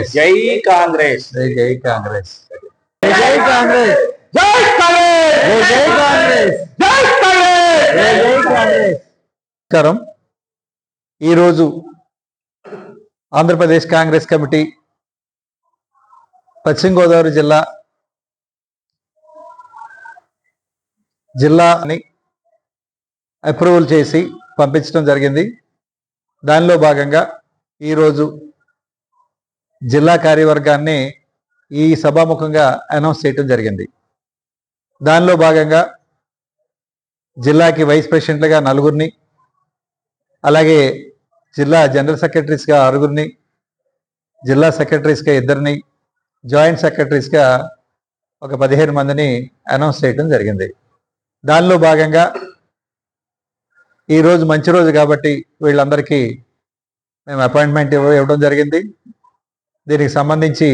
కాంగ్రెస్. జై కాంగ్రెస్. జై కాంగ్రెస్ జై కాంగ్రెస్. జై కాంగ్రెస్. జై కాంగ్రెస్. జై కాంగ్రెస్. జై కాంగ్రెస్. నమస్కారం. ఈరోజు ఆంధ్రప్రదేశ్ కాంగ్రెస్ కమిటీ పశ్చిమ గోదావరి జిల్లా జిల్లాని అప్రూవల్ చేసి పంపించడం జరిగింది. దానిలో భాగంగా ఈరోజు జిల్లా కార్యవర్గాన్ని ఈ సభాముఖంగా అనౌన్స్ చేయడం జరిగింది. దానిలో భాగంగా జిల్లాకి వైస్ ప్రెసిడెంట్లుగా నలుగురిని అలాగే జిల్లా జనరల్ సెక్రటరీస్గా ఆరుగురిని జిల్లా సెక్రటరీస్గా ఇద్దరిని జాయింట్ సెక్రటరీస్గా ఒక పదిహేను మందిని అనౌన్స్ చేయడం జరిగింది. దానిలో భాగంగా ఈరోజు మంచి రోజు కాబట్టి వీళ్ళందరికీ మేము అపాయింట్మెంట్ ఇవ్వ ఇవ్వడం జరిగింది. దీనికి సంబంధించి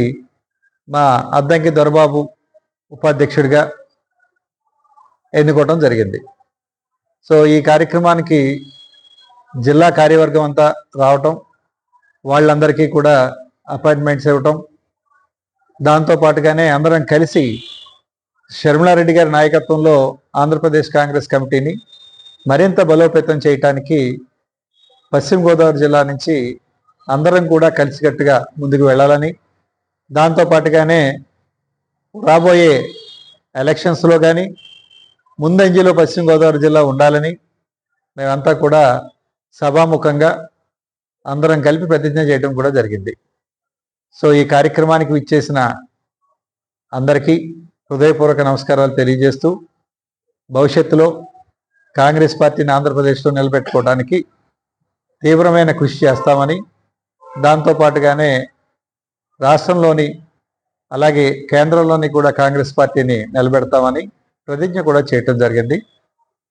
మా అద్దంకి దొరబాబు ఉపాధ్యక్షుడిగా ఎన్నుకోవడం జరిగింది. సో ఈ కార్యక్రమానికి జిల్లా కార్యవర్గం అంతా రావటం వాళ్ళందరికీ కూడా అపాయింట్మెంట్స్ ఇవ్వటం దాంతో పాటుగానే అందరం కలిసి షర్మిలారెడ్డి గారి నాయకత్వంలో ఆంధ్రప్రదేశ్ కాంగ్రెస్ కమిటీని మరింత బలోపేతం చేయటానికి పశ్చిమ గోదావరి జిల్లా నుంచి అందరం కూడా కలిసికట్టుగా ముందుకు వెళ్ళాలని. దాంతో పాటుగానే రాబోయే ఎలక్షన్స్లో కానీ ముందంజలో పశ్చిమ గోదావరి జిల్లా ఉండాలని మేమంతా కూడా సభాముఖంగా అందరం కలిపి ప్రతిజ్ఞ చేయడం కూడా జరిగింది. సో ఈ కార్యక్రమానికి విచ్చేసిన అందరికీ హృదయపూర్వక నమస్కారాలు తెలియజేస్తూ భవిష్యత్తులో కాంగ్రెస్ పార్టీని ఆంధ్రప్రదేశ్లో నిలబెట్టుకోవడానికి తీవ్రమైన కృషి చేస్తామని దాంతో పాటుగానే రాష్ట్రంలోని అలాగే కేంద్రంలోని కూడా కాంగ్రెస్ పార్టీని నిలబెడతామని ప్రతిజ్ఞ కూడా చేయటం జరిగింది.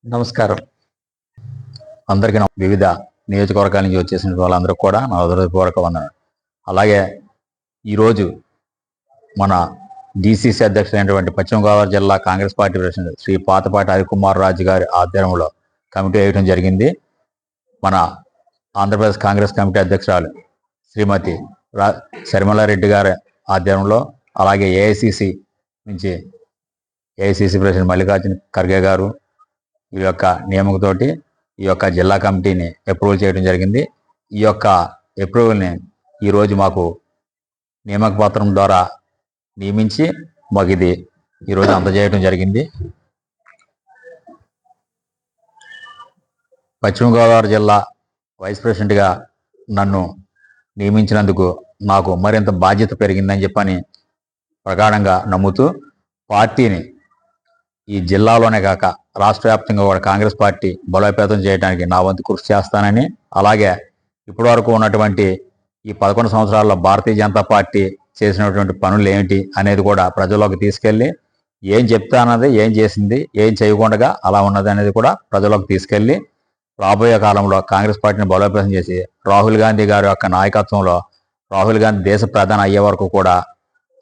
నమస్కారం. అందరికీ వివిధ నియోజకవర్గాల నుంచి వచ్చేసిన వాళ్ళందరూ కూడా నా హృదయపూర్వక వందనం అలాగే ఈరోజు మన డిసిసి అధ్యక్షులైనటువంటి పశ్చిమ గోదావరి జిల్లా Congress party president Sri Pathapati Harikumar Raju గారి ఆధ్వర్యంలో కమిటీ వేయడం జరిగింది. మన ఆంధ్రప్రదేశ్ కాంగ్రెస్ కమిటీ అధ్యక్షురాలు శ్రీమతి రా శర్మలారెడ్డి గారి ఆధ్వర్యంలో అలాగే ఏఐసిసి నుంచి ఏఐసిసి ప్రెసిడెంట్ మల్లికార్జున ఖర్గే గారు ఈ యొక్క నియమకతోటి ఈ యొక్క జిల్లా కమిటీని అప్రూవల్ చేయడం జరిగింది. ఈ యొక్క అప్రూవల్ని ఈరోజు మాకు నియామక పత్రం ద్వారా నియమించి మాకు ఇది ఈరోజు అందజేయడం జరిగింది. పశ్చిమ గోదావరి జిల్లా వైస్ ప్రెసిడెంట్గా నన్ను నియమించినందుకు నాకు మరింత బాధ్యత పెరిగిందని చెప్పని ప్రగాఢంగా నమ్ముతూ పార్టీని ఈ జిల్లాలోనే కాక రాష్ట్ర వ్యాప్తంగా కూడా కాంగ్రెస్ పార్టీ బలోపేతం చేయడానికి నా వంతు కృషి చేస్తానని అలాగే ఇప్పటి వరకు ఉన్నటువంటి ఈ పదకొండు సంవత్సరాల్లో భారతీయ జనతా పార్టీ చేసినటువంటి పనులు ఏమిటి అనేది కూడా ప్రజల్లోకి తీసుకెళ్ళి ఏం చెప్తా అన్నది ఏం చేసింది ఏం చేయకుండా అలా ఉన్నది అనేది కూడా ప్రజల్లోకి తీసుకెళ్ళి రాబోయే కాలంలో కాంగ్రెస్ పార్టీని బలోపేతం చేసి రాహుల్ గాంధీ గారి యొక్క నాయకత్వంలో రాహుల్ గాంధీ దేశ ప్రధాని అయ్యే వరకు కూడా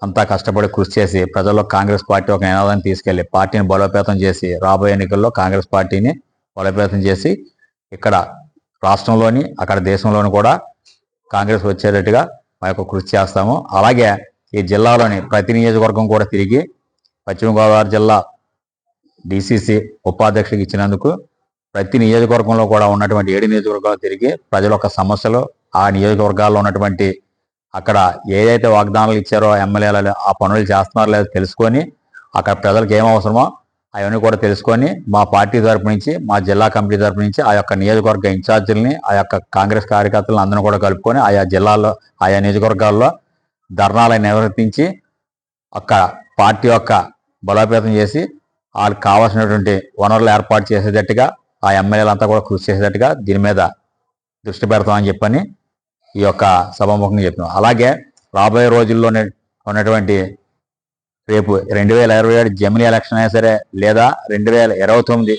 అంతా కష్టపడి కృషి చేసి ప్రజల్లో కాంగ్రెస్ పార్టీ ఒక నినాదాన్ని తీసుకెళ్ళి పార్టీని బలోపేతం చేసి రాబోయే ఎన్నికల్లో కాంగ్రెస్ పార్టీని బలోపేతం చేసి ఇక్కడ రాష్ట్రంలోని అక్కడ దేశంలోని కూడా కాంగ్రెస్ వచ్చేటట్టుగా మా యొక్క కృషి చేస్తాము. అలాగే ఈ జిల్లాలోని ప్రతి నియోజకవర్గం కూడా తిరిగి పశ్చిమ గోదావరి జిల్లా డిసిసి ఉపాధ్యక్షుడికి ఇచ్చినందుకు ప్రతి నియోజకవర్గంలో కూడా ఉన్నటువంటి ఏడు నియోజకవర్గాలు తిరిగి ప్రజల యొక్క సమస్యలు ఆ నియోజకవర్గాల్లో ఉన్నటువంటి అక్కడ ఏదైతే వాగ్దానాలు ఇచ్చారో ఎమ్మెల్యేలు ఆ పనులు చేస్తున్నారో లేదో తెలుసుకొని అక్కడ ప్రజలకు ఏం అవసరమో అవన్నీ కూడా తెలుసుకొని మా పార్టీ తరపు నుంచి మా జిల్లా కమిటీ తరపు నుంచి ఆ యొక్క నియోజకవర్గ ఇన్ఛార్జీలని ఆ యొక్క కాంగ్రెస్ కార్యకర్తలను అందరూ కూడా కలుపుకొని ఆయా జిల్లాల్లో ఆయా నియోజకవర్గాల్లో ధర్నాలను నిర్వర్తించి ఒక పార్టీ యొక్క బలోపేతం చేసి వాళ్ళకి కావాల్సినటువంటి వనరులు ఏర్పాటు చేసేటట్టుగా ఆ ఎమ్మెల్యేలంతా కూడా కృషి చేసేటట్టుగా దీని మీద దృష్టి పెడతామని చెప్పని ఈ యొక్క సభాముఖంగా చెప్పినాం. అలాగే రాబోయే రోజుల్లోనే ఉన్నటువంటి రేపు రెండు వేల ఇరవై ఏడు జమినీ ఎలక్షన్ అయినా సరే లేదా రెండు వేల ఇరవై తొమ్మిది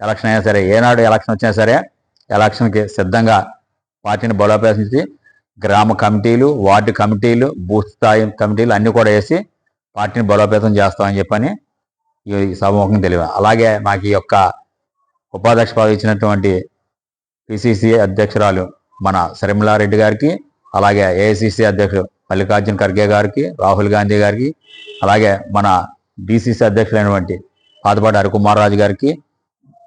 ఎలక్షన్ అయినా సరే ఏనాడు ఎలక్షన్ వచ్చినా సరే ఎలక్షన్కి సిద్ధంగా పార్టీని బలోపేతం చేసి గ్రామ కమిటీలు వార్డు కమిటీలు బూత్ స్థాయి కమిటీలు అన్నీ కూడా వేసి పార్టీని బలోపేతం చేస్తామని చెప్పని ఈ సభాముఖం తెలియ అలాగే మాకు ఈ యొక్క ఉపాధ్యక్ష పదవి ఇచ్చినటువంటి పిసిసి అధ్యక్షురాలు మన శర్మిలారెడ్డి గారికి అలాగే ఏఐసిసి అధ్యక్షుడు మల్లికార్జున ఖర్గే గారికి రాహుల్ గాంధీ గారికి అలాగే మన డిసిసి అధ్యక్షులైనటువంటి పాతపాటి హరికుమార్ రాజు గారికి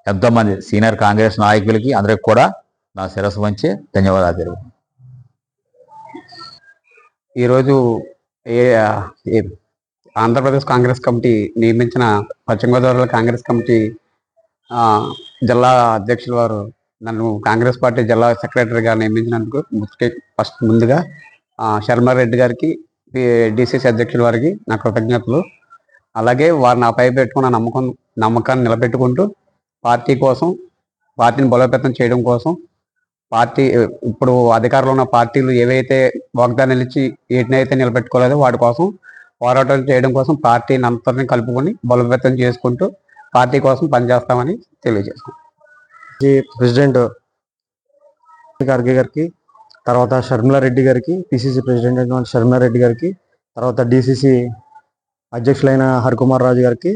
ఎంతోమంది సీనియర్ కాంగ్రెస్ నాయకులకి అందరికి కూడా నా శిరస్సు వంచి ధన్యవాదాలు తెలుగు ఈరోజు ఏ ఆంధ్రప్రదేశ్ కాంగ్రెస్ కమిటీ నియమించిన పశ్చిమ గోదావరి కాంగ్రెస్ కమిటీ జిల్లా అధ్యక్షుల వారు నన్ను కాంగ్రెస్ పార్టీ జిల్లా సెక్రటరీగా నియమించినందుకు ముఖ్య ఫస్ట్ ముందుగా శర్మారెడ్డి గారికి డిసిసి అధ్యక్షుల వారికి నా కృతజ్ఞతలు. అలాగే వారు నాపై పెట్టుకున్న నమ్మకం నమ్మకాన్ని నిలబెట్టుకుంటూ పార్టీ కోసం పార్టీని బలోపేతం చేయడం కోసం పార్టీ ఇప్పుడు అధికారంలో ఉన్న పార్టీలు ఏవైతే వాగ్దానాలు ఇచ్చి ఏటినైతే నిలబెట్టుకోలేదో వాటి కోసం పోరాటం చేయడం కోసం పార్టీని అంతరిని కలుపుకొని బలోపేతం చేసుకుంటూ పార్టీ కోసం పనిచేస్తామని తెలియజేస్తాం ప్రెసిడెంట్ ఖర్గే గారికి తర్వాత షర్మిలారెడ్డి గారికి పిసిసి ప్రెసిడెంట్ అయినటువంటి షర్మిలారెడ్డి గారికి తర్వాత డిసిసి అధ్యక్షులైన హరికుమార్ రాజు గారికి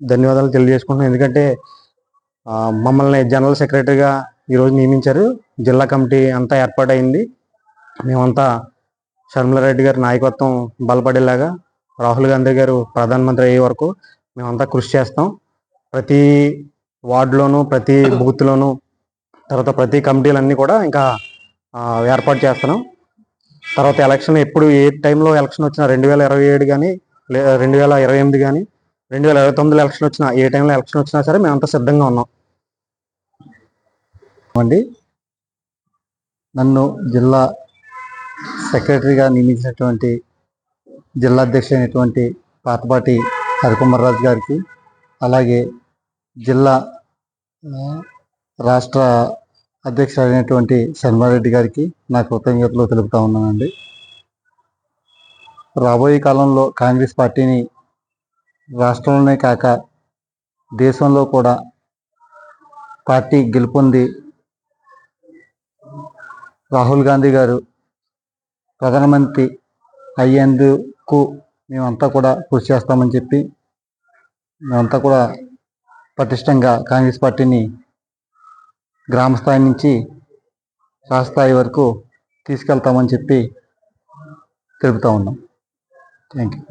ధన్యవాదాలు తెలియజేసుకుంటున్నాను ఎందుకంటే మమ్మల్ని జనరల్ సెక్రటరీగా ఈరోజు నియమించారు. జిల్లా కమిటీ అంతా ఏర్పాటైంది. మేమంతా షర్మిలారెడ్డి గారి నాయకత్వం బలపడేలాగా రాహుల్ గాంధీ గారు ప్రధానమంత్రి అయ్యే వరకు మేమంతా కృషి చేస్తాం. ప్రతి వార్డులోను ప్రతి బూత్లోను తర్వాత ప్రతి కమిటీలన్నీ కూడా ఇంకా ఏర్పాటు చేస్తున్నాం. తర్వాత ఎలక్షన్ ఎప్పుడు ఏ టైంలో ఎలక్షన్ వచ్చినా రెండు వేల ఇరవై ఏడు కానీ లేదా రెండు వేల ఇరవై ఎనిమిది కానీ రెండు వేల ఇరవై తొమ్మిదిలో ఎలక్షన్ వచ్చినా ఏ టైంలో ఎలక్షన్ వచ్చినా సరే మేమంతా సిద్ధంగా ఉన్నాం. అండి నన్ను జిల్లా సెక్రటరీగా నియమించినటువంటి జిల్లా అధ్యక్షుడైనటువంటి పాతపాటి హరికుమార్ రాజు గారికి అలాగే జిల్లా రాష్ట్ర అధ్యక్షుడైనటువంటి శర్మారెడ్డి గారికి నా కృతజ్ఞతలు తెలుపుతా ఉన్నానండి. రాబోయే కాలంలో కాంగ్రెస్ పార్టీని రాష్ట్రంలోనే కాక దేశంలో కూడా పార్టీ గెలుపొంది రాహుల్ గాంధీ గారు ప్రధానమంత్రి అయ్యేందుకు మేమంతా కూడా కృషి చేస్తామని చెప్పి మేమంతా కూడా పటిష్టంగా కాంగ్రెస్ పార్టీని గ్రామ స్థాయి నుంచి రాష్ట్రస్థాయి వరకు తీసుకెళ్తామని చెప్పి తెలుపుతా ఉన్నాం. Thank you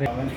嗯